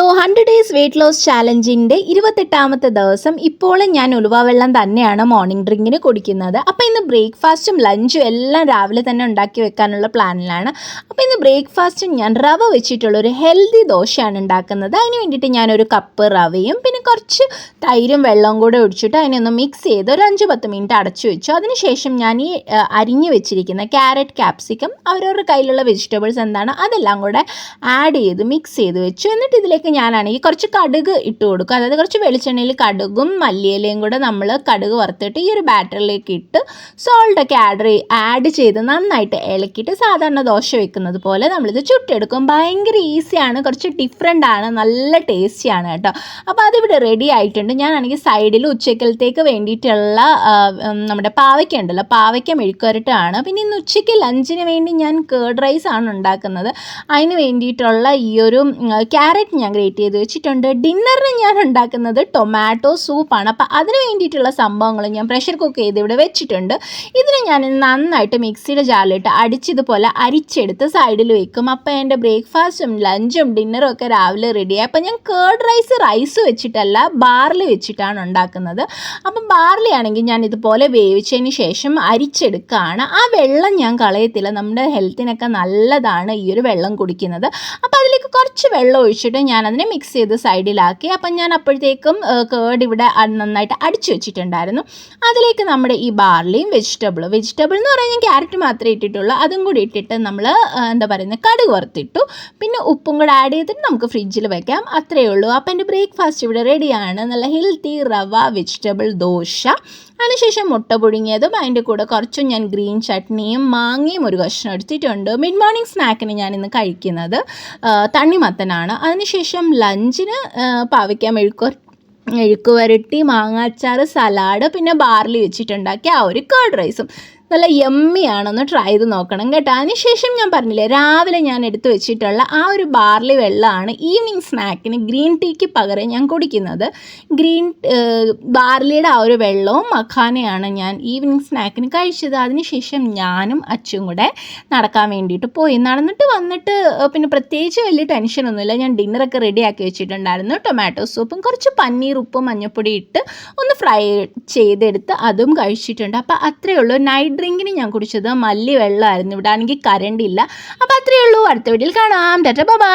Hello hundred days weight loss ചാലഞ്ചിന്റെ ഇരുപത്തെട്ടാമത്തെ ദിവസം ഇപ്പോഴും ഞാൻ ഉലുവ വെള്ളം തന്നെയാണ് മോർണിംഗ് ഡ്രിങ്കിന് കുടിക്കുന്നത്. അപ്പോൾ ഇന്ന് ബ്രേക്ക്ഫാസ്റ്റും ലഞ്ചും എല്ലാം രാവിലെ തന്നെ ഉണ്ടാക്കി വെക്കാനുള്ള പ്ലാനിലാണ് അപ്പോൾ ഇന്ന് ബ്രേക്ക്ഫാസ്റ്റും ഞാൻ റവ വെച്ചിട്ടുള്ള ഒരു ഹെൽത്തി ദോശയാണ് ഉണ്ടാക്കുന്നത്. അതിന് വേണ്ടിയിട്ട് ഞാനൊരു കപ്പ് റവയും പിന്നെ കുറച്ച് തൈരും വെള്ളവും കൂടെ ഒഴിച്ചിട്ട് അതിനൊന്ന് മിക്സ് ചെയ്ത് ഒരു അഞ്ച് പത്ത് മിനിറ്റ് അടച്ചു വെച്ചു. അതിനുശേഷം ഞാൻ ഈ അരിഞ്ഞ് വെച്ചിരിക്കുന്ന ക്യാരറ്റ് ക്യാപ്സിക്കം അവരവരുടെ കയ്യിലുള്ള വെജിറ്റബിൾസ് എന്താണ് അതെല്ലാം കൂടെ ആഡ് ചെയ്ത് മിക്സ് ചെയ്ത് വെച്ചു. എന്നിട്ട് ഇതിലേക്ക് ഞാനാണെങ്കിൽ കുറച്ച് കടുക് ഇട്ട് കൊടുക്കും. അതായത് കുറച്ച് വെളിച്ചെണ്ണയിൽ കടുകും മല്ലിയിലയും കൂടെ നമ്മൾ കടുക് വറുത്തിട്ട് ഈ ഒരു ബാറ്ററിലേക്ക് ഇട്ട് സോൾട്ടൊക്കെ ആഡ് ആഡ് ചെയ്ത് നന്നായിട്ട് ഇളക്കിയിട്ട് സാധാരണ ദോശ വെക്കുന്നത് പോലെ നമ്മളിത് ചുട്ടെടുക്കും. ഭയങ്കര ഈസിയാണ് കുറച്ച് ഡിഫറെന്റ് ആണ്. നല്ല ടേസ്റ്റിയാണ് കേട്ടോ. അപ്പോൾ അതിവിടെ റെഡി ആയിട്ടുണ്ട്. ഞാനാണെങ്കിൽ സൈഡിൽ ഉച്ചക്കലത്തേക്ക് വേണ്ടിയിട്ടുള്ള നമ്മുടെ പാവയ്ക്ക ഉണ്ടല്ലോ. പാവയ്ക്ക മെഴുക്കുരട്ടാണ് പിന്നെ ഇന്ന് ഉച്ചയ്ക്ക് ലഞ്ചിന് വേണ്ടി ഞാൻ കേർഡ് റൈസ് ആണ് ഉണ്ടാക്കുന്നത്. അതിന് വേണ്ടിയിട്ടുള്ള ഈ ഒരു ക്യാരറ്റ് ഞാൻ ഗ്രേറ്റ് ചെയ്ത് വെച്ചിട്ടുണ്ട്. ഡിന്നറിന് ഞാൻ ഉണ്ടാക്കുന്നത് ടൊമാറ്റോ സൂപ്പാണ് അപ്പോൾ അതിന് വേണ്ടിയിട്ടുള്ള സംഭവങ്ങൾ ഞാൻ പ്രഷർ കുക്ക് ചെയ്ത് ഇവിടെ വെച്ചിട്ടുണ്ട്. ഇതിന് ഞാൻ നന്നായിട്ട് മിക്സിയുടെ ജാലിട്ട് അടിച്ചതുപോലെ അരിച്ചെടുത്ത് സൈഡിൽ വെക്കും. അപ്പോൾ എന്റെ ബ്രേക്ക്ഫാസ്റ്റും ലഞ്ചും ഡിന്നറും ഒക്കെ രാവിലെ റെഡിയായി അപ്പോൾ ഞാൻ കേർഡ് റൈസ് റൈസ് വെച്ചിട്ടല്ല ബാർലി വെച്ചിട്ടാണ് ഉണ്ടാക്കുന്നത്. അപ്പം ബാർലി ആണെങ്കിൽ ഞാൻ ഇതുപോലെ വേവിച്ചതിന് ശേഷം അരിച്ചെടുക്കുകയാണ് ആ വെള്ളം ഞാൻ കളയത്തില്ല. നമ്മുടെ ഹെൽത്തിനൊക്കെ നല്ലതാണ് ഈ ഒരു വെള്ളം കുടിക്കുന്നത്. അപ്പോൾ അതിലേക്ക് കുറച്ച് വെള്ളം ഒഴിച്ചിട്ട് ഞാൻ അതിനെ മിക്സ് ചെയ്ത് സൈഡിലാക്കി അപ്പം ഞാൻ അപ്പോഴത്തേക്കും കേർഡ് ഇവിടെ നന്നായിട്ട് അടിച്ചു വെച്ചിട്ടുണ്ടായിരുന്നു. അതിലേക്ക് നമ്മുടെ ഈ ബാർലിയും വെജിറ്റബിൾ വെജിറ്റബിൾ എന്ന് പറഞ്ഞാൽ ഞാൻ ക്യാരറ്റ് മാത്രമേ ഇട്ടിട്ടുള്ളൂ. അതും കൂടി ഇട്ടിട്ട് നമ്മൾ എന്താ പറയുന്നത് കടുക് വറുത്തിട്ടു. പിന്നെ ഉപ്പും കൂടെ ആഡ് ചെയ്തിട്ട് നമുക്ക് ഫ്രിഡ്ജിൽ വെക്കാം. അത്രയേ ഉള്ളൂ. അപ്പം എന്റെ ബ്രേക്ക്ഫാസ്റ്റ് ഇവിടെ റെഡിയാണ് നല്ല ഹെൽത്തി റവ വെജിറ്റബിൾ ദോശ അതിനുശേഷം മുട്ട പുഴുങ്ങിയതും അതിന്റെ കൂടെ കുറച്ചും ഞാൻ ഗ്രീൻ ചട്നിയും മാങ്ങയും ഒരു കഷ്ണം എടുത്തിട്ടുണ്ട്. മിഡ് മോർണിംഗ് സ്നാക്കിന് ഞാൻ ഇന്ന് കഴിക്കുന്നത് തണ്ണിമത്തനാണ്. അതിനുശേഷം ലഞ്ചിന് പാവയ്ക്ക മെഴുക്കു മെഴുക്ക് വരട്ടി മാങ്ങാച്ചാറ് സലാഡ് പിന്നെ ബാർലി വെച്ചിട്ടുണ്ടാക്കിയ ആ ഒരു കേർഡ് റൈസും നല്ല യമ്മിയാണെന്ന് ട്രൈ ചെയ്ത് നോക്കണം കേട്ടോ. അതിനുശേഷം ഞാൻ പറഞ്ഞില്ലേ രാവിലെ ഞാൻ എടുത്തു വെച്ചിട്ടുള്ള ആ ഒരു ബാർലി വെള്ളമാണ് ഈവനിങ് സ്നാക്കിന് ഗ്രീൻ ടീക്ക് പകരം ഞാൻ കുടിക്കുന്നത്. ഗ്രീൻ ബാർലിയുടെ ആ ഒരു വെള്ളവും മഖാനയാണ് ഞാൻ ഈവനിങ് സ്നാക്കിന് കഴിച്ചത്. അതിനുശേഷം ഞാനും അച്ചും കൂടെ നടക്കാൻ വേണ്ടിയിട്ട് പോയി. നടന്നിട്ട് വന്നിട്ട് പിന്നെ പ്രത്യേകിച്ച് വലിയ ടെൻഷനൊന്നുമില്ല ഞാൻ ഡിന്നറൊക്കെ റെഡിയാക്കി വെച്ചിട്ടുണ്ടായിരുന്നു. ടൊമാറ്റോ സൂപ്പും കുറച്ച് പന്നീർ ഉപ്പും മഞ്ഞപ്പൊടി ഇട്ട് ഒന്ന് ഫ്രൈ ചെയ്തെടുത്ത് അതും കഴിച്ചിട്ടുണ്ട്. അപ്പോൾ അത്രയേ ഉള്ളൂ. നൈറ്റ് ഡ്രിങ്കിന് ഞാൻ കുടിച്ചത് മല്ലി വെള്ളമായിരുന്നു ഇവിടെ ആണെങ്കിൽ കറണ്ട് ഇല്ല. അപ്പോൾ അത്രയേ ഉള്ളൂ. അടുത്ത വീട്ടിൽ കാണാം. Tata bye.